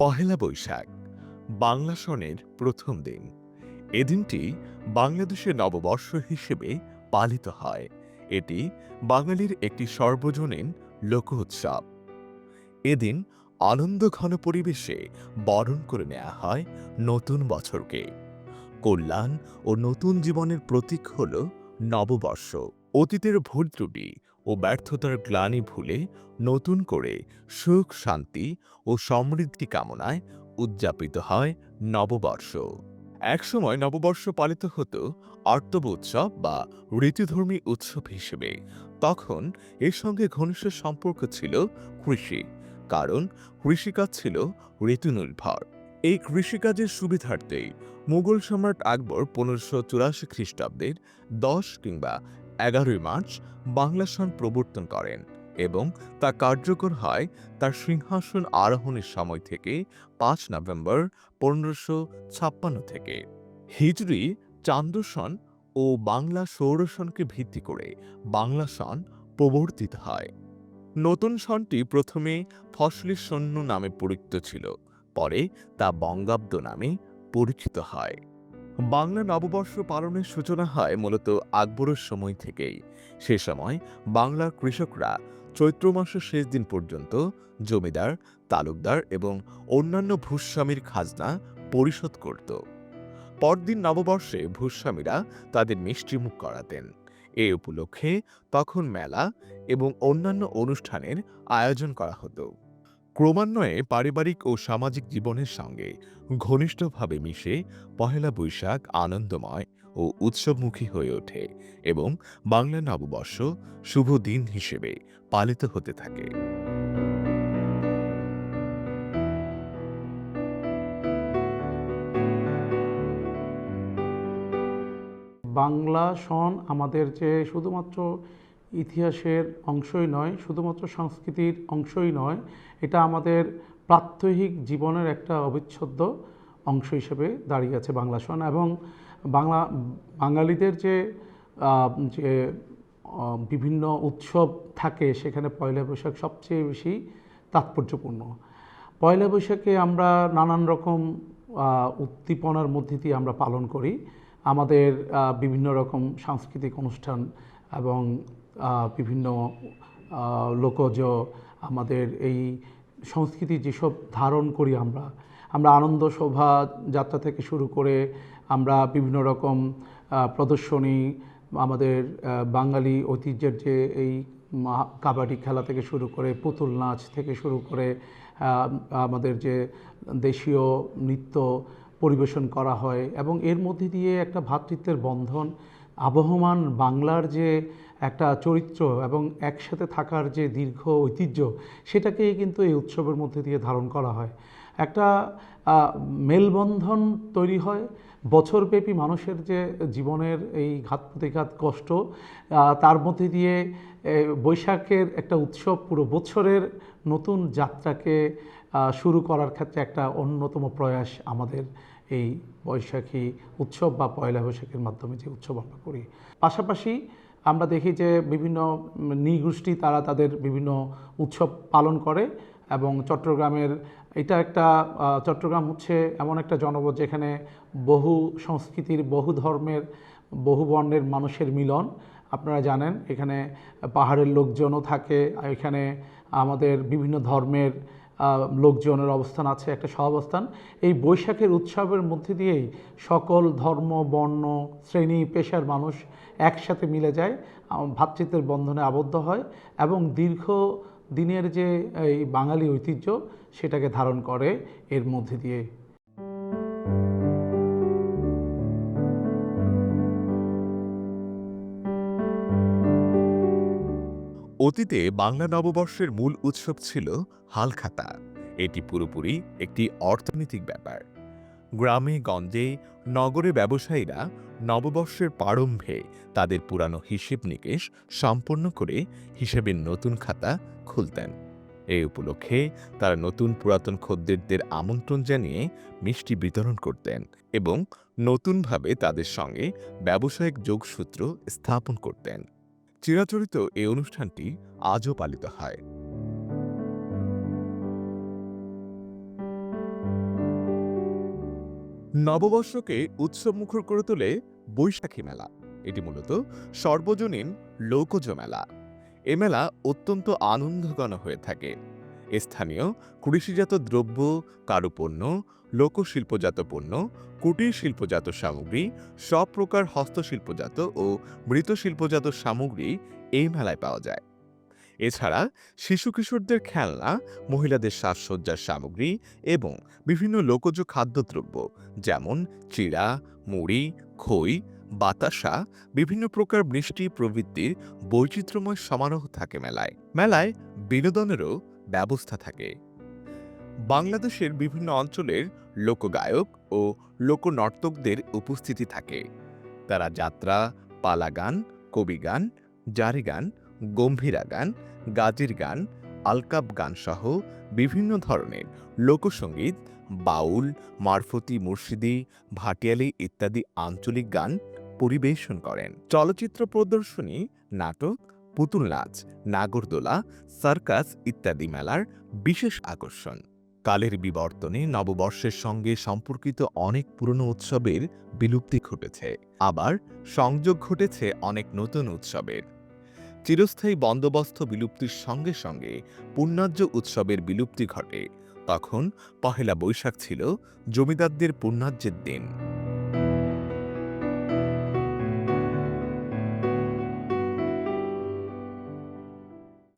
পহেলা বৈশাখ, বাংলা সনের প্রথম দিন। এদিনটি বাংলাদেশের নববর্ষ হিসেবে পালিত হয়। এটি বাঙালির একটি সর্বজনীন লোক উৎসব। এদিন আনন্দ ঘন পরিবেশে বরণ করে নেওয়া হয় নতুন বছরকে। কল্যাণ ও নতুন জীবনের প্রতীক হল নববর্ষ। অতীতের ভুল ত্রুটি ও ব্যর্থতার গ্লানি ভুলে নতুন করে সুখ, শান্তি ও সমৃদ্ধি কামনায় উদযাপিত হয় নববর্ষ। একসময় নববর্ষ পালিত হতো আর্তব উৎসব বা ঋতুধর্মী উৎসব হিসেবে। তখন এর সঙ্গে ঘনিষ্ঠ সম্পর্ক ছিল কৃষি, কারণ কৃষিকাজ ছিল ঋতুনির্ভর। এই কৃষিকাজের সুবিধার্থেই মুঘল সম্রাট আকবর পনেরোশো চুরাশি খ্রিস্টাব্দের দশ কিংবা এগারোই মার্চ বাংলা সন প্রবর্তন করেন এবং তা কার্যকর হয় তার সিংহাসন আরোহণের সময় থেকে পাঁচ নভেম্বর পনেরোশো ছাপ্পান্ন থেকে। হিজরি চান্দ্রসন ও বাংলা সৌরসনকে ভিত্তি করে বাংলা সন প্রবর্তিত হয়। নতুন সনটি প্রথমে ফসলি সৈন্য নামে পরিচিত ছিল, পরে তা বঙ্গাব্দ নামে পরিচিত হয়। বাংলা নববর্ষ পালনের সূচনা হয় মূলত আকবরের সময় থেকেই। সে সময় বাংলার কৃষকরা চৈত্র মাসের শেষ দিন পর্যন্ত জমিদার, তালুকদার এবং অন্যান্য ভূস্বামীর খাজনা পরিশোধ করত। পরদিন নববর্ষে ভূস্বামীরা তাদের মিষ্টিমুখ করাতেন। এ উপলক্ষে তখন মেলা এবং অন্যান্য অনুষ্ঠানের আয়োজন করা হতো। ক্রমান্বয়ে পারিবারিক ও সামাজিক জীবনের সঙ্গে ঘনিষ্ঠভাবে মিশে পহেলা বৈশাখ আনন্দময় ও উৎসবমুখী হয়ে ওঠে এবং বাংলা নববর্ষ শুভ দিন হিসেবে পালিত হতে থাকে। বাংলা সন আমাদের যে শুধুমাত্র ইতিহাসের অংশই নয়, শুধুমাত্র সংস্কৃতির অংশই নয়, এটা আমাদের প্রাত্যহিক জীবনের একটা অবিচ্ছেদ্য অংশ হিসেবে দাঁড়িয়ে আছে বাংলা সন এবং বাংলা, বাঙালিদের যে যে বিভিন্ন উৎসব থাকে, সেখানে পয়লা বৈশাখ সবচেয়ে বেশি তাৎপর্যপূর্ণ। পয়লা বৈশাখে আমরা নানান রকম উদ্দীপনার মধ্যে দিয়ে আমরা পালন করি। আমাদের বিভিন্ন রকম সাংস্কৃতিক অনুষ্ঠান এবং বিভিন্ন লোকজ আমাদের এই সংস্কৃতি যেসব ধারণ করি আমরা আমরা আনন্দ শোভা যাত্রা থেকে শুরু করে আমরা বিভিন্ন রকম প্রদর্শনী, আমাদের বাঙালি ঐতিহ্যের যে এই কাবাডি খেলা থেকে শুরু করে পুতুল নাচ থেকে শুরু করে আমাদের যে দেশীয় নৃত্য পরিবেশন করা হয় এবং এর মধ্যে দিয়ে একটা ভ্রাতৃত্বের বন্ধন, আবহমান বাংলার যে একটা চরিত্র এবং একসাথে থাকার যে দীর্ঘ ঐতিহ্য, সেটাকেই কিন্তু এই উৎসবের মধ্যে দিয়ে ধারণ করা হয়। একটা মেলবন্ধন তৈরি হয়। বছরব্যাপী মানুষের যে জীবনের এই ঘাত প্রতিঘাত কষ্ট তার মধ্যে দিয়ে বৈশাখের একটা উৎসব পুরো বছরের নতুন যাত্রাকে শুরু করার ক্ষেত্রে একটা অন্যতম প্রয়াস আমাদের এই বৈশাখী উৎসব বা পয়লা বৈশাখের মাধ্যমে যে উৎসব আমরা করি। পাশাপাশি আমরা দেখি যে বিভিন্ন নৃগোষ্ঠী তারা তাদের বিভিন্ন উৎসব পালন করে এবং চট্টগ্রামের, এটা একটা চট্টগ্রাম হচ্ছে এমন একটা জনপদ যেখানে বহু সংস্কৃতির, বহু ধর্মের, বহু বর্ণের মানুষের মিলন। আপনারা জানেন, এখানে পাহাড়ের লোকজনও থাকে, এখানে আমাদের বিভিন্ন ধর্মের লোকজনের অবস্থান আছে, একটা সহাবস্থান। এই বৈশাখের উৎসবের মধ্যে দিয়েই সকল ধর্ম, বর্ণ, শ্রেণি, পেশার মানুষ একসাথে মিলে যায় ভাতৃত্বের বন্ধনে আবদ্ধ হয় এবং দীর্ঘ দিনের যে এই বাঙালি ঐতিহ্য, সেটাকে ধারণ করে এর মধ্যে দিয়ে। অতীতে বাংলা নববর্ষের মূল উৎসব ছিল হালখাতা। এটি পুরোপুরি একটি অর্থনৈতিক ব্যাপার। গ্রামে, গঞ্জে, নগরে ব্যবসায়ীরা নববর্ষের প্রারম্ভে তাদের পুরানো হিসেব নিকেশ সম্পন্ন করে হিসেবের নতুন খাতা খুলতেন। এই উপলক্ষে তারা নতুন পুরাতন খদ্দেরদের আমন্ত্রণ জানিয়ে মিষ্টি বিতরণ করতেন এবং নতুনভাবে তাদের সঙ্গে ব্যবসায়িক যোগসূত্র স্থাপন করতেন। চিরাচরিত এই অনুষ্ঠানটি আজও পালিত হয়। নববর্ষকে উৎসবমুখর করে তোলে বৈশাখী মেলা। এটি মূলত সর্বজনীন লোকজ মেলা। এ মেলা অত্যন্ত আনন্দঘন হয়ে থাকে। স্থানীয় কৃষিজাত দ্রব্য, কারুপণ্য, লোকশিল্পজাত পণ্য কুটির শিল্পজাত সামগ্রী সব প্রকার হস্তশিল্পজাত ও মৃৎশিল্পজাত সামগ্রী এই মেলায় পাওয়া যায়। এছাড়া শিশু কিশোরদের খেলনা, মহিলাদের সাজসজ্জার সামগ্রী এবং বিভিন্ন লোকজ খাদ্যদ্রব্য যেমন চিড়া, মুড়ি, খই, বাতাসা, বিভিন্ন প্রকার মিষ্টি প্রবৃত্তির বৈচিত্র্যময় সমারোহ থাকে মেলায়। মেলায় বিনোদনেরও ব্যবস্থা থাকে। বাংলাদেশের বিভিন্ন অঞ্চলের লোকগায়ক ও লোকনর্তকদের উপস্থিতি থাকে। তারা যাত্রা পালা গান কবিগান জারি গান গম্ভীরা গান গাজির গান আলকাপ গান সহ বিভিন্ন ধরনের লোকসঙ্গীত বাউল, মারফতি মুর্শিদি, ভাটিয়ালি ইত্যাদি আঞ্চলিক গান পরিবেশন করেন। চলচ্চিত্র প্রদর্শনী, নাটক পুতুল নাচ নাগরদোলা, সার্কাস ইত্যাদি মেলার বিশেষ আকর্ষণ। কালের বিবর্তনে নববর্ষের সঙ্গে সম্পর্কিত অনেক পুরনো উৎসবের বিলুপ্তি ঘটেছে। আবার সংযোগ ঘটেছে অনেক নতুন উৎসবের। চিরস্থায়ী বন্দোবস্ত বিলুপ্তির সঙ্গে সঙ্গে পুণ্যাজ্য উৎসবের বিলুপ্তি ঘটে। তখন পহেলা বৈশাখ ছিল জমিদারদের পুণ্যাজ্যের দিন।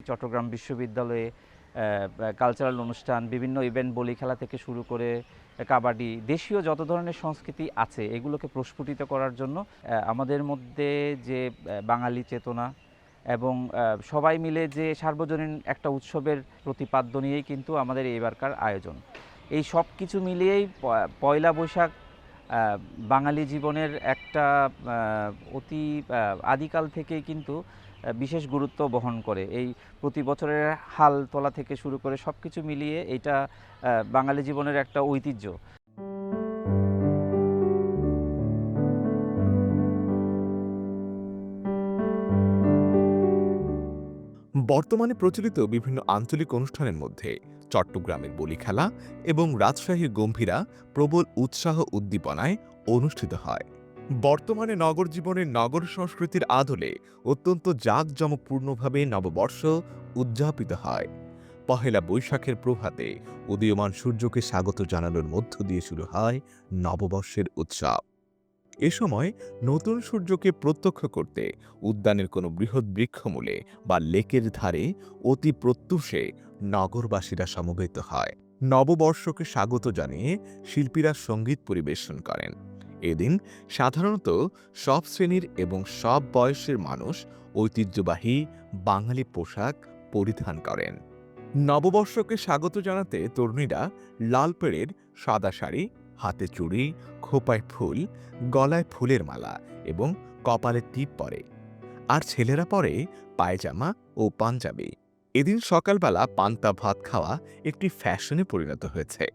চট্টগ্রাম বিশ্ববিদ্যালয়ে কালচারাল অনুষ্ঠান, বিভিন্ন ইভেন্ট বলি খেলা থেকে শুরু করে কাবাডি, দেশীয় যত ধরনের সংস্কৃতি আছে, এগুলোকে প্রস্ফুটিত করার জন্য আমাদের মধ্যে যে বাঙালি চেতনা এবং সবাই মিলে যে সার্বজনীন একটা উৎসবের প্রতিপাদ্য নিয়েই কিন্তু আমাদের এইবারকার আয়োজন। এই সব কিছু মিলিয়েই পয়লা বৈশাখ বাঙালি জীবনের একটা অতি আদিকাল থেকেই কিন্তু বিশেষ গুরুত্ব বহন করে। এই প্রতি বছরের হাল তোলা থেকে শুরু করে সব কিছু মিলিয়ে এটা বাঙালি জীবনের একটা ঐতিহ্য। বর্তমানে প্রচলিত বিভিন্ন আঞ্চলিক অনুষ্ঠানের মধ্যে চট্টগ্রামের বলি খেলা এবং রাজশাহীর গম্ভীরা প্রবল উৎসাহ উদ্দীপনায় অনুষ্ঠিত হয়। বর্তমানে নগর জীবনের নগর সংস্কৃতির আদলে অত্যন্ত জাঁকজমকপূর্ণভাবে নববর্ষ উদযাপিত হয়। পহেলা বৈশাখের প্রভাতে উদীয়মান সূর্যকে স্বাগত জানানোর মধ্য দিয়ে শুরু হয় নববর্ষের উৎসব। এ সময় নতুন সূর্যকে প্রত্যক্ষ করতে উদ্যানের কোনো বৃহৎ বৃক্ষমূলে বা লেকের ধারে অতি প্রত্যুষে নগরবাসীরা সমবেত হয়। নববর্ষকে স্বাগত জানিয়ে শিল্পীরা সংগীত পরিবেশন করেন। এদিন সাধারণত সব শ্রেণির এবং সব বয়সের মানুষ ঐতিহ্যবাহী বাঙালি পোশাক পরিধান করেন। নববর্ষকে স্বাগত জানাতে তরুণীরা লাল পেড়ের সাদা শাড়ি, হাতে চুড়ি, খোপায় ফুল, গলায় ফুলের মালা এবং কপালে টিপ পরে। আর ছেলেরা পরে পায়জামা ও পাঞ্জাবি। এদিন সকালবেলা পান্তা ভাত খাওয়া একটি ফ্যাশনে পরিণত হয়েছে।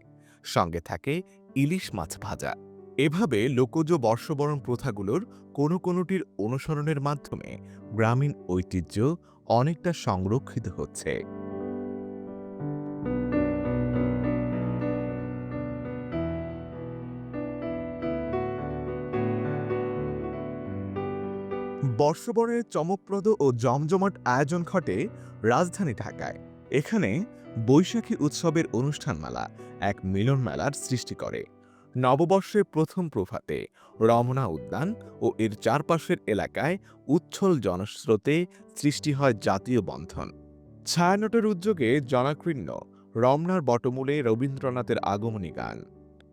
সঙ্গে থাকে ইলিশ মাছ ভাজা। এভাবে লোকজ বর্ষবরণ প্রথাগুলোর কোনো কোনোটির অনুসরণের মাধ্যমে গ্রামীণ ঐতিহ্য অনেকটা সংরক্ষিত হচ্ছে। বর্ষবরণের চমকপ্রদ ও জমজমাট আয়োজন ঘটে রাজধানী ঢাকায়। এখানে বৈশাখী উৎসবের অনুষ্ঠানমালা, এক মিলন মেলার সৃষ্টি করে। নববর্ষের প্রথম প্রভাতে রমনা উদ্যান ও এর চারপাশের এলাকায় উচ্ছল জনস্রোতে সৃষ্টি হয় জাতীয় বন্ধন। ছায়ানটের উদ্যোগে জনাকীর্ণ রমনার বটমূলে রবীন্দ্রনাথের আগমনী গান।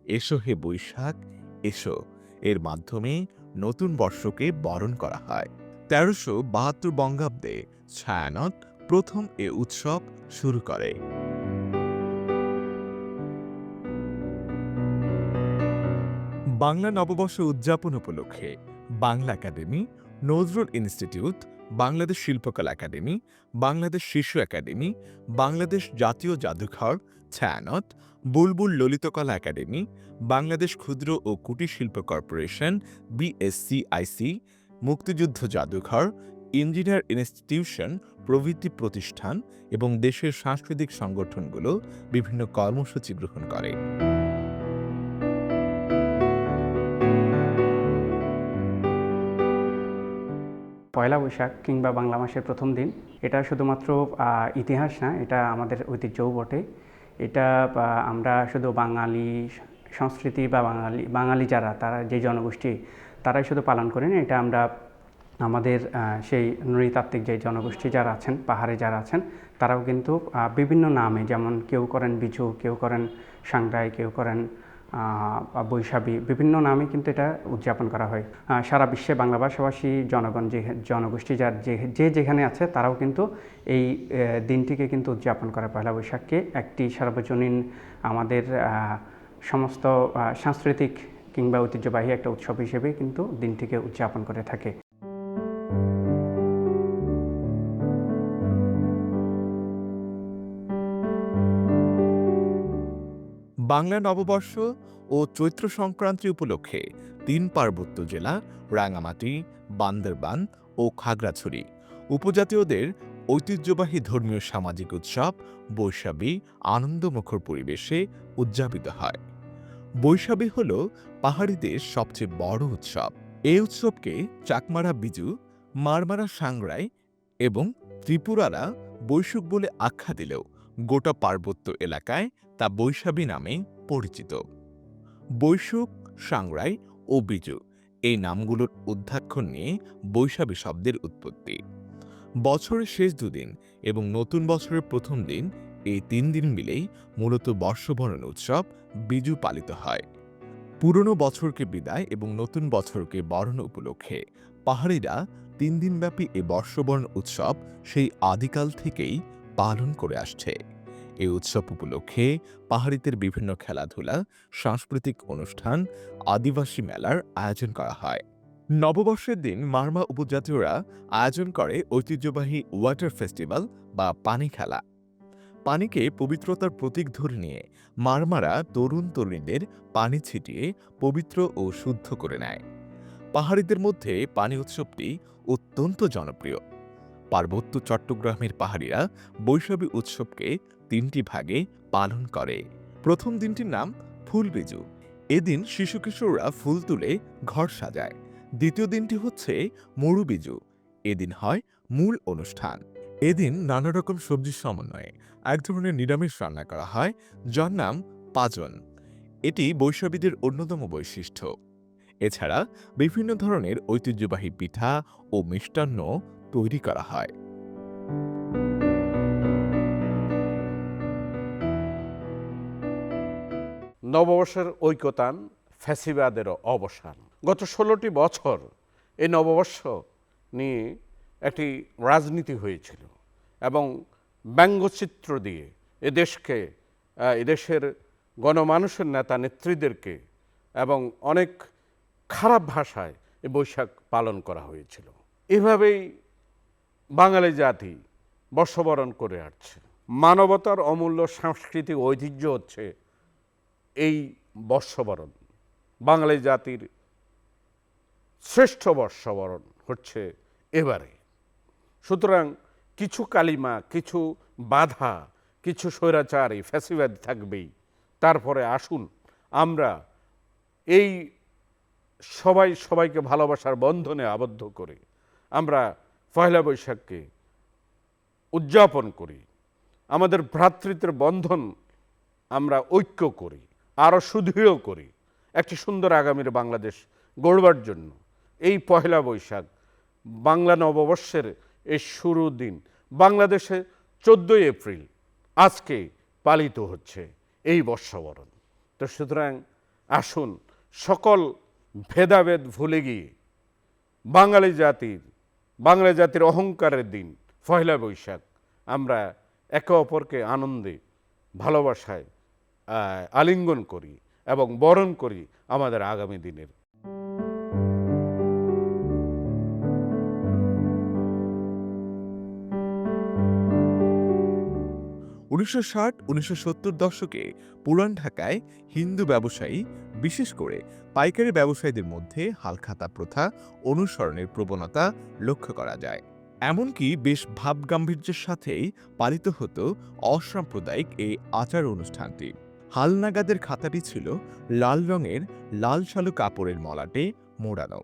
এসো হে বৈশাখ, এসো। এর মাধ্যমে নতুন বর্ষকে বরণ করা হয়। তেরোশো বাহাত্তর বঙ্গাব্দে ছায়ানট প্রথম এ উৎসব শুরু করে। বাংলা নববর্ষ উদযাপন উপলক্ষে Bangla Academy, Nazrul Institute, Bangladesh Shilpakala Academy, Bangladesh Shishu Academy, Bangladesh Jatiya Jadughar, Chhayanaut, Bulbul Lalitakala Academy, Bangladesh ক্ষুদ্র ও কুটির শিল্প কর্পোরেশন, বিএসসিআইসি, মুক্তিযুদ্ধ জাদুঘর, ইঞ্জিনিয়ার ইনস্টিটিউশন, প্রভৃতি প্রতিষ্ঠান এবং দেশের সাংস্কৃতিক সংগঠনগুলো বিভিন্ন কর্মসূচি গ্রহণ করে। পয়লা বৈশাখ কিংবা বাংলা মাসের প্রথম দিন, এটা শুধুমাত্র ইতিহাস না, এটা আমাদের ঐতিহ্যও বটে। এটা আমরা শুধু বাঙালি সংস্কৃতি বা বাঙালি বাঙালি যারা, তারা যে জনগোষ্ঠী, তারাই শুধু পালন করেন। এটা আমরা আমাদের সেই নৃতাত্ত্বিক যে জনগোষ্ঠী যারা আছেন, পাহাড়ে যারা আছেন, তারাও কিন্তু বিভিন্ন নামে, যেমন কেউ করেন বিজু, কেউ করেন সাংরাই, কেউ করেন বৈশাখী, বিভিন্ন নামে কিন্তু এটা উদযাপন করা হয়। সারা বিশ্বে বাংলা ভাষাভাষী জনগণ যে, জনগোষ্ঠী যার যে যে যেখানে আছে তারাও কিন্তু এই দিনটিকে কিন্তু উদযাপন করে পয়লা বৈশাখকে। একটি সার্বজনীন আমাদের সমস্ত সাংস্কৃতিক কিংবা ঐতিহ্যবাহী একটা উৎসব হিসেবে কিন্তু দিনটিকে উদযাপন করে থাকে। বাংলা নববর্ষ ও চৈত্র সংক্রান্তি উপলক্ষে তিন পার্বত্য জেলা, রাঙামাটি, বান্দরবান ও খাগড়াছড়ি উপজাতীয়দের ঐতিহ্যবাহী ধর্মীয় সামাজিক উৎসব, বৈশাখী আনন্দমুখর পরিবেশে উদযাপিত হয়। বৈশাখী হল পাহাড়িদের সবচেয়ে বড় উৎসব। এই উৎসবকে চাকমারা বিজু, মারমারা সাংরাই এবং ত্রিপুরারা বৈশুক বলে আখ্যা দিলেও গোটা পার্বত্য এলাকায় তা বৈশাখী নামে পরিচিত। বৈশুক সাংরাই ও বিজু এই নামগুলোর উদ্ধাক্ষর নিয়ে বৈশাখী শব্দের উৎপত্তি। বছরের শেষ দুদিন এবং নতুন বছরের প্রথম দিন এই তিন দিন মিলেই মূলত বর্ষবরণ উৎসব বিজু পালিত হয়। পুরনো বছরকে বিদায় এবং নতুন বছরকে বরণ উপলক্ষে পাহাড়িরা তিন দিনব্যাপী এ বর্ষবরণ উৎসব সেই আদিকাল থেকেই পালন করে আসছে। এই উৎসব উপলক্ষে পাহাড়িদের বিভিন্ন খেলাধুলা, সাংস্কৃতিক অনুষ্ঠান, আদিবাসী মেলার আয়োজন করা হয়। নববর্ষের দিন মারমা উপজাতীয়রা আয়োজন করে ঐতিহ্যবাহী ওয়াটার ফেস্টিভ্যাল বা পানি খেলা। পানিকে পবিত্রতার প্রতীক ধরে নিয়ে মারমারা তরুণ তরুণীদের পানি ছিটিয়ে পবিত্র ও শুদ্ধ করে নেয়। পাহাড়িদের মধ্যে পানি উৎসবটি অত্যন্ত জনপ্রিয়। পার্বত্য চট্টগ্রামের পাহাড়িরা বৈশাখী উৎসবকে তিনটি ভাগে পালন করে। প্রথম দিনটির নাম ফুলবিজু। এদিন শিশু কিশোররা ফুল তুলে ঘর সাজায়। দ্বিতীয় দিনটি হচ্ছে মরুবিজু। এদিন হয় মূল অনুষ্ঠান। এদিন নানা রকম সবজির সমন্বয়ে এক ধরনের নিরামিষ রান্না করা হয়, যার নাম পাজন। এটি বৈশাখীদের অন্যতম বৈশিষ্ট্য। এছাড়া বিভিন্ন ধরনের ঐতিহ্যবাহী পিঠা ও মিষ্টান্ন তৈরি করা হয়। নববর্ষের ঐক্যতান ফ্যাসিবাদেরও অবসান। গত ষোলোটি বছর এই নববর্ষ নিয়ে একটি রাজনীতি হয়েছিল এবং ব্যঙ্গচিত্র দিয়ে এদেশকে এদেশের গণমানুষের নেতা নেত্রীদেরকে এবং অনেক খারাপ ভাষায় এই বৈশাখ পালন করা হয়েছিল। এভাবেই বাঙালি জাতি বর্ষবরণ করে আসছে। মানবতার অমূল্য সাংস্কৃতিক ঐতিহ্য হচ্ছে এই বর্ষবরণ, বাঙালি জাতির শ্রেষ্ঠ বর্ষবরণ হচ্ছে এবারে। সুতরাং কিছু কালিমা, কিছু বাধা, কিছু স্বৈরাচারী ফ্যাসিবাদ থাকবেই। তারপরে আসুন আমরা এই সবাই সবাইকে ভালোবাসার বন্ধনে আবদ্ধ করে আমরা পয়লা বৈশাখকে উদযাপন করি। আমাদের ভ্রাতৃত্বের বন্ধন আমরা ঐক্য করি। আরও সুদৃঢ় করি। একটি সুন্দর আগামীর বাংলাদেশ গড়বার জন্য। এই পহেলা বৈশাখ, বাংলা নববর্ষের এই শুরু দিন, বাংলাদেশে চোদ্দোই এপ্রিল আজকে পালিত হচ্ছে এই বর্ষবরণ। তো সুতরাং আসুন সকল ভেদাভেদ ভুলে গিয়ে বাঙালি জাতির, বাংলা জাতির অহংকারের দিন পয়লা বৈশাখ, আমরা একে অপরকে আনন্দে, ভালোবাসায় আলিঙ্গন করি এবং বরণ করি আমাদের আগামী দিনের। উনিশশো ষাট, উনিশশো সত্তর দশকে পুরান ঢাকায় হিন্দু ব্যবসায়ী, বিশেষ করে পাইকারি ব্যবসায়ীদের মধ্যে হালখাতা প্রথা, অনুসরণের প্রবণতা লক্ষ্য করা যায়। এমনকি বেশ ভাবগাম্ভীর্যের সাথেই পালিত হতো অসাম্প্রদায়িক এই আচার অনুষ্ঠানটি। হালনাগাদের খাতাটি ছিল লাল রঙের লাল শালু কাপড়ের মলাটে মোড়ানো।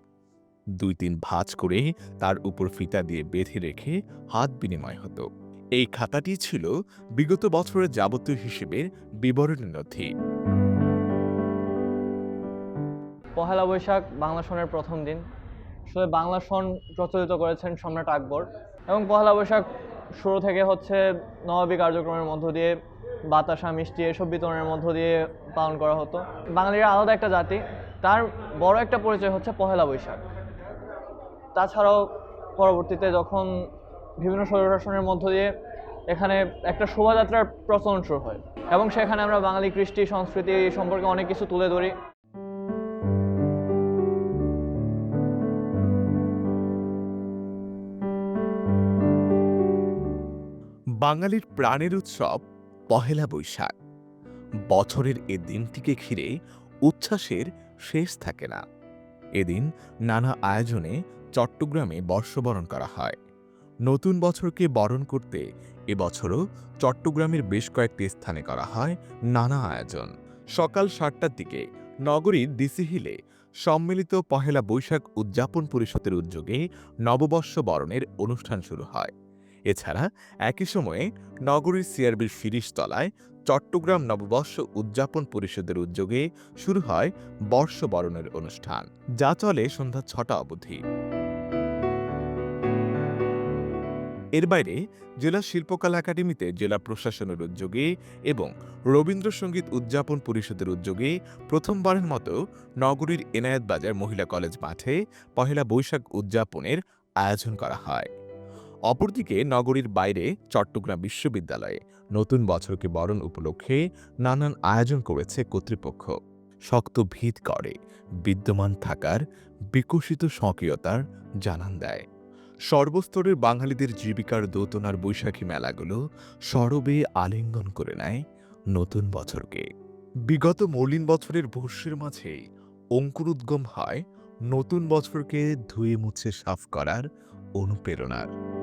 দুই তিন ভাঁজ করে তার উপর ফিতা দিয়ে বেঁধে রেখে হাত বিনিময় হতো। এই খাতাটি ছিল বিগত বছরের যাবতীয় হিসেবের বিবরণী নথি। পহেলা বৈশাখ, বাংলা সনের প্রথম দিন। আসলে বাংলা সন প্রচলিত করেছেন সম্রাট আকবর। এবং পহেলা বৈশাখ শুরু থেকে হচ্ছে নবাবী কার্যক্রমের মধ্য দিয়ে, বাতাসা, মিষ্টি এসব বিতরণের মধ্য দিয়ে পালন করা হতো। বাঙালিরা আলাদা একটা জাতি, তার বড় একটা পরিচয় হচ্ছে পহেলা বৈশাখ। তাছাড়াও পরবর্তীতে যখন বিভিন্ন স্বৈরশাসনের মধ্য দিয়ে এখানে একটা শোভাযাত্রার প্রচলন শুরু হয় এবং সেখানে আমরা বাঙালি কৃষ্টি, সংস্কৃতি সম্পর্কে অনেক কিছু তুলে ধরি। বাঙালির প্রাণের উৎসব পহেলা বৈশাখ। বছরের এ দিনটিকে ঘিরে উচ্ছ্বাসের শেষ থাকে না। এদিন নানা আয়োজনে চট্টগ্রামে বর্ষবরণ করা হয়। নতুন বছরকে বরণ করতে এবছরও চট্টগ্রামের বেশ কয়েকটি স্থানে করা হয় নানা আয়োজন। সকাল সাতটার দিকে নগরীর ডিসি হিলে সম্মিলিত পহেলা বৈশাখ উদযাপন পরিষদের উদ্যোগে নববর্ষ বরণের অনুষ্ঠান শুরু হয়। এছাড়া একই সময়ে নগরীর সিআরবির শিরিষতলায় চট্টগ্রাম নববর্ষ উদযাপন পরিষদের উদ্যোগে শুরু হয় বর্ষবরণের অনুষ্ঠান, যা চলে সন্ধ্যা ছটা অবধি। এর বাইরে জেলা শিল্পকলা একাডেমিতে জেলা প্রশাসনের উদ্যোগে এবং রবীন্দ্রসঙ্গীত উদযাপন পরিষদের উদ্যোগে প্রথমবারের মতো নগরীর এনায়েত বাজার মহিলা কলেজ মাঠে পহেলা বৈশাখ উদযাপনের আয়োজন করা হয়। অপরদিকে নগরীর বাইরে চট্টগ্রাম বিশ্ববিদ্যালয়ে নতুন বছরকে বরণ উপলক্ষে নানান আয়োজন করেছে কর্তৃপক্ষ। শক্ত ভিত করে, বিদ্যমান থাকার, বিকশিত স্বকীয়তার জানান দেয়। সর্বস্তরের বাঙালিদের জীবিকার দোতনার বৈশাখী মেলাগুলো সরবে আলিঙ্গন করে নেয় নতুন বছরকে। বিগত মলিন বছরের ভস্যের মাঝে অঙ্কুরোদ্গম হয় নতুন বছরকে ধুয়ে মুছে সাফ করার অনুপ্রেরণার।